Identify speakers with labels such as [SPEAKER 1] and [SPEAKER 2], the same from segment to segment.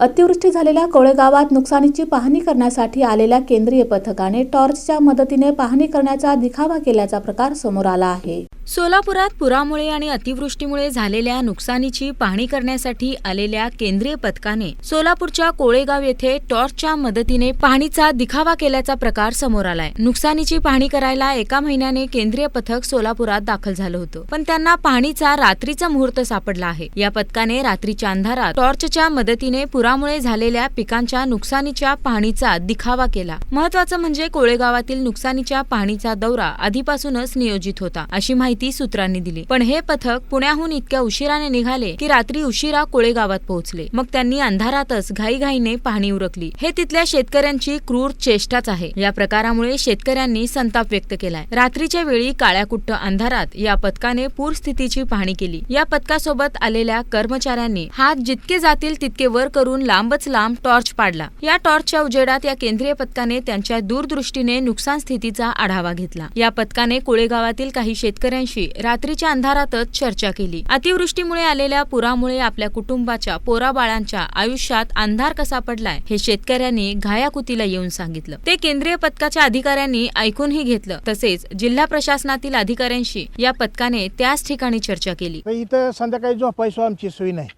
[SPEAKER 1] अतिवृष्टी झालेल्या कोळेगावात नुकसानीची पाहणी करण्यासाठी आलेल्या केंद्रीय पथकाने टॉर्चच्या मदतीने पाहणी करण्याचा दिखावा केल्याचा प्रकार समोर आला आहे.
[SPEAKER 2] सोलापुरात पुरामुळे आणि अतिवृष्टीमुळे झालेल्या नुकसानीची पाहणी करण्यासाठी आलेल्या केंद्रीय पथकाने सोलापूरच्या कोळेगाव येथे टॉर्चच्या मदतीने पाहणीचा दिखावा केल्याचा प्रकार समोर आलाय. नुकसानीची पाहणी करायला एका महिन्याने केंद्रीय पथक सोलापुरात दाखल झालं होतं. पण त्यांना पाहणीचा रात्रीचा मुहूर्त सापडला आहे. या पथकाने रात्रीच्या अंधारात टॉर्चच्या मदतीने पुरा पुरामुळे झालेल्या पिकांच्या नुकसानीच्या पाहणीचा दिखावा केला. महत्वाचं म्हणजे कोळेगावातील नुकसानीच्या पाहणीचा दौरा आधीपासूनच नियोजित होता अशी माहिती सूत्रांनी दिली. पण हे पथक पुण्याहून इतक्या उशिराने निघाले की रात्री उशिरा कोळेगावात पोहोचले. मग त्यांनी अंधारातच घाईघाईने पाहणी उरकली. हे तिथल्या शेतकऱ्यांची क्रूर चेष्टाच आहे. या प्रकारामुळे शेतकऱ्यांनी संताप व्यक्त केलाय. रात्रीच्या वेळी काळ्याकुट्ट अंधारात या पथकाने पूरस्थितीची पाहणी केली. या पथकासोबत आलेल्या कर्मचाऱ्यांनी हात जितके जातील तितके वर करून लांबच लांब टॉर्च पाडला. या टॉर्चच्या उजेडात या केंद्रीय पथकाने त्यांच्या दूरदृष्टीने नुकसान स्थितीचा आढावा घेतला. या पथकाने कोळेगावातील काही शेतकऱ्यांशी रात्रीच्या अंधारातच चर्चा केली. अतिवृष्टीमुळे आलेल्या पुरामुळे आपल्या कुटुंबाच्या पोराबाळांच्या आयुष्यात अंधार कसा पडलाय हे शेतकऱ्यांनी घायाकुतीला येऊन सांगितलं. ते केंद्रीय पथकाच्या अधिकाऱ्यांनी ऐकूनही घेतलं. तसेच जिल्हा प्रशासनातील अधिकाऱ्यांशी या पथकाने त्याच ठिकाणी चर्चा केली.
[SPEAKER 3] तर इथं संध्याकाळी झोपायचो आमची सोय नाही.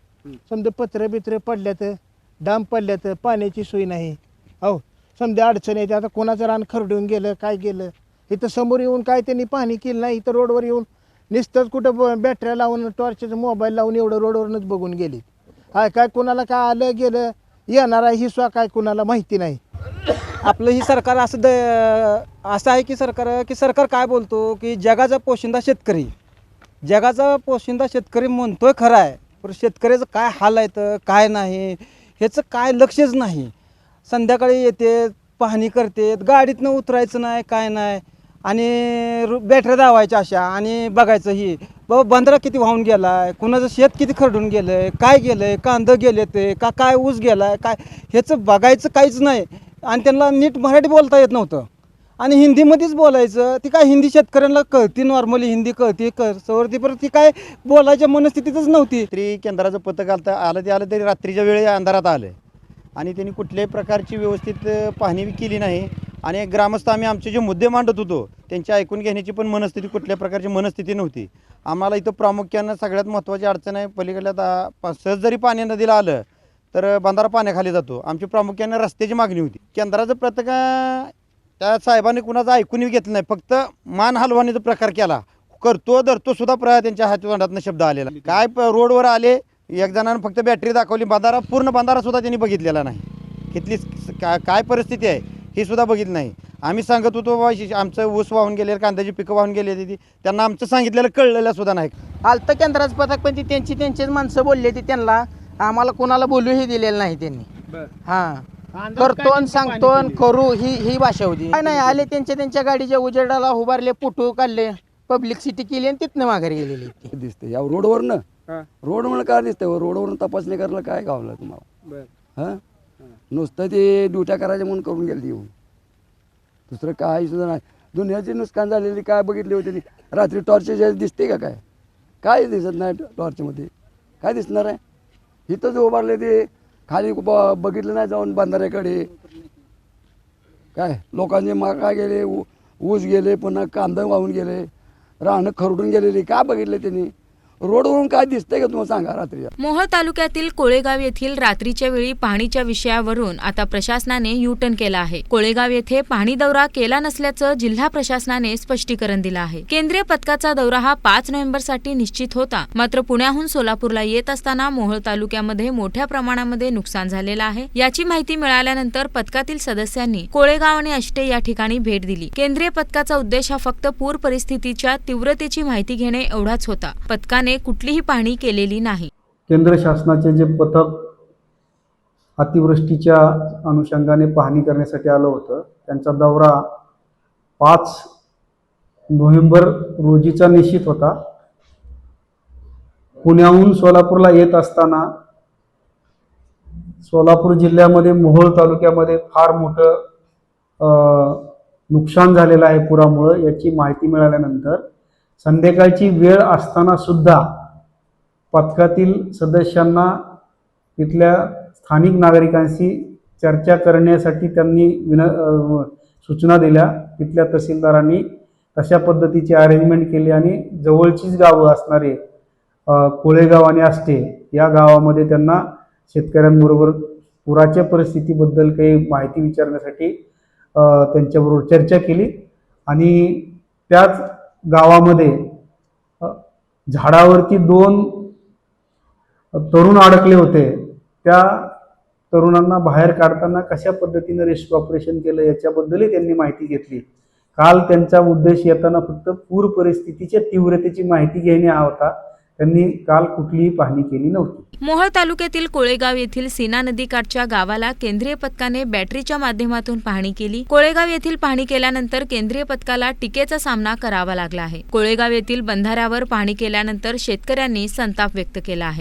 [SPEAKER 3] समजा पत्र बित्र पडल्यात डांब पडल्यात पाण्याची सोय नाही. अहो समजा अडचण येते आता कोणाचं रान खरडून गेलं काय गेलं? इथं समोर येऊन काय त्यांनी पाहणी केली नाही इथं रोडवर येऊन नुसतंच कुठं ब- बॅटऱ्या लावून टॉर्चचं मोबाईल लावून एवढं रोडवरूनच बघून गेली. काय काय कोणाला काय आलं गेलं? येणार आहे ही स्वा काय कोणाला माहिती नाही.
[SPEAKER 4] आपलं ही सरकार असं द असं आहे की सरकार की सरकार काय बोलतो की जगाचा पोशिंदा शेतकरी. जगाचा पोशिंदा शेतकरी म्हणतोय खरं आहे पण शेतकऱ्याचं काय हाल आहे तर काय नाही? ह्याचं काय लक्षच नाही. संध्याकाळी येते पाहणी करते गाडीतनं उतरायचं नाही काय नाही. आणि रु- बॅटऱ्या दावायच्या अशा आणि बघायचं ही. बाबा बंदरा किती वाहून गेला आहे कुणाचं शेत किती खरडून गेलं आहे काय गेलं आहे कांदं गेले ते का काय ऊस गेला आहे काय ह्याचं बघायचं काहीच नाही. आणि त्यांना नीट मराठी बोलता येत नव्हतं. आणि हिंदीमध्येच बोलायचं. ती काय हिंदी शेतकऱ्यांना कळती नॉर्मली हिंदी कळती कळती परत ती काय बोलायच्या मनस्थितीतच नव्हती.
[SPEAKER 5] तरी केंद्राचं पथक आलं तर आलं ते आलं तरी रात्रीच्या वेळी अंधारात आलं. आणि त्यांनी कुठल्याही प्रकारची व्यवस्थित पाहणी केली नाही. आणि ग्रामस्थ आम्ही आमचे जे मुद्दे मांडत होतो त्यांची ऐकून घेण्याची पण मनस्थिती कुठल्या प्रकारची मनस्थिती नव्हती. आम्हाला इथं प्रामुख्यानं सगळ्यात महत्त्वाची अडचण आहे पलीकडल्या दा सहज जरी पाणी नदीला आलं तर बंधारा पाण्याखाली जातो. आमची प्रामुख्यानं रस्त्याची मागणी होती. केंद्राचं पथक त्या साहेबांनी कुणाचं ऐकून घेतलं नाही. फक्त मान हलवानीचा प्रकार केला. करतो धरतो सुद्धा प्र त्यांच्या हातोंडातनं शब्द आलेला. काय प- रोडवर आले एक जणानं फक्त बॅटरी दाखवली बंधारा पूर्ण बंधारा सुद्धा त्यांनी बघितलेला नाही. इथली स- काय काय परिस्थिती आहे ही सुद्धा बघितली नाही. आम्ही सांगत होतो बाबा आमचं ऊस वाहून गेले कांद्याची पिकं वाहून गेली ती. त्यांना आमचं सांगितलेलं कळलेलं सुद्धा नाही.
[SPEAKER 6] आलतं केंद्राचं पथक पण ती त्यांची त्यांचीच माणसं बोलली ती त्यांना. आम्हाला कोणाला बोलूही दिलेलं नाही त्यांनी. हा. करतो आणि सांगतो आणि करू ही ही भाषा होती. काय नाही आले त्यांच्या त्यांच्या गाडीच्या उजेडाला उभारले पुटू काढले पब्लिक सिटी केली आणि तिथनं माघारी गेलेली
[SPEAKER 7] दिसते या रोडवरनं? रोड म्हणून काय दिसतंय? रोडवरून तपासणी करायला काय गावलं तुम्हाला? हां? नुसतं ते ड्युट्या करायच्या म्हणून करून गेली येऊन दुसरं काही सुद्धा नाही. दुनियाची नुकसान झालेली काय बघितली होती ती? रात्री टॉर्चच्या दिसते का काय? काय दिसत नाही टॉर्चमध्ये काय दिसणार आहे? इथंच उभारले ते खाली ब- बघितलं नाही जाऊन बंधाऱ्याकडे. काय? लोकांचे मका गेले? ऊ- ऊस गेले पुन्हा कांदा वाहून गेले. रानं खरडून गेलेली. काय बघितलं त्यांनी? रोडवरून काय दिसतंय का तुम्हाला सांगा रात्री
[SPEAKER 2] मोहोळ तालुक्यातील कोळेगाव येथील रात्रीच्या वेळी पाहणीच्या विषयावरून आता प्रशासनाने युटर्न केला आहे. कोळेगाव येथे पाहणी दौरा केला नसल्याचं जिल्हा प्रशासनाने स्पष्टीकरण दिलं आहे. केंद्रीय पथकाचा दौरा हा पाच नोव्हेंबरसाठी निश्चित होता. मात्र पुण्याहून सोलापूरला येत असताना मोहोळ तालुक्यामध्ये मोठ्या प्रमाणामध्ये नुकसान झालेलं आहे. याची माहिती मिळाल्यानंतर पथकातील सदस्यांनी कोळेगाव आणि अष्टे या ठिकाणी भेट दिली. केंद्रीय पथकाचा उद्देश हा फक्त पूर परिस्थितीच्या तीव्रतेची माहिती घेणे एवढाच होता. पथकाने कुठलीही पाहणी केलेली नाही.
[SPEAKER 8] केंद्र शासनाचे जे पथक अतिवृष्टीच्या अनुषंगाने पाहणी करण्यासाठी आलं होतं त्यांचा दौरा पाच नोव्हेंबर रोजीचा निश्चित होता. पुण्याहून सोलापूरला येत असताना सोलापूर जिल्ह्यामध्ये मोहोळ तालुक्यामध्ये फार मोठं नुकसान झालेलं आहे पुरामुळं याची माहिती मिळाल्यानंतर संध्याकाळची वेळ असताना सुद्धा पथकातील सदस्यांना तिथल्या स्थानिक नागरिकांशी चर्चा करण्यासाठी त्यांनी विन सूचना दिल्या. तिथल्या तहसीलदारांनी तशा पद्धतीची अरेंजमेंट केली आणि जवळचीच गावं असणारे कोळेगाव आणि आष्टे या गावामध्ये त्यांना शेतकऱ्यांबरोबर पुराच्या परिस्थितीबद्दल काही माहिती विचारण्यासाठी त्यांच्याबरोबर चर्चा केली. आणि त्याच गावामध्ये झाडावरती दोन तरुण अडकले होते. त्या तरुणांना बाहेर काढताना कशा पद्धतीनं रेस्क्यू ऑपरेशन केलं याच्याबद्दलही त्यांनी माहिती घेतली. काल त्यांचा उद्देश येताना फक्त पूर परिस्थितीच्या तीव्रतेची माहिती घेणे हा होता. त्यांनी काल कुठलीही पाहणी केली नव्हती.
[SPEAKER 2] मोहोळ तालुक्यातील कोळेगाव येथील सीना नदीकाठच्या गावाला केंद्रीय पथकाने बॅटरीच्या माध्यमातून पाहणी केली. कोळेगाव येथील पाहणी केल्यानंतर केंद्रीय पथकाला टीकेचा सामना करावा लागला आहे. कोळेगाव येथील बंधाऱ्यावर पाहणी केल्यानंतर शेतकऱ्यांनी संताप व्यक्त केला आहे.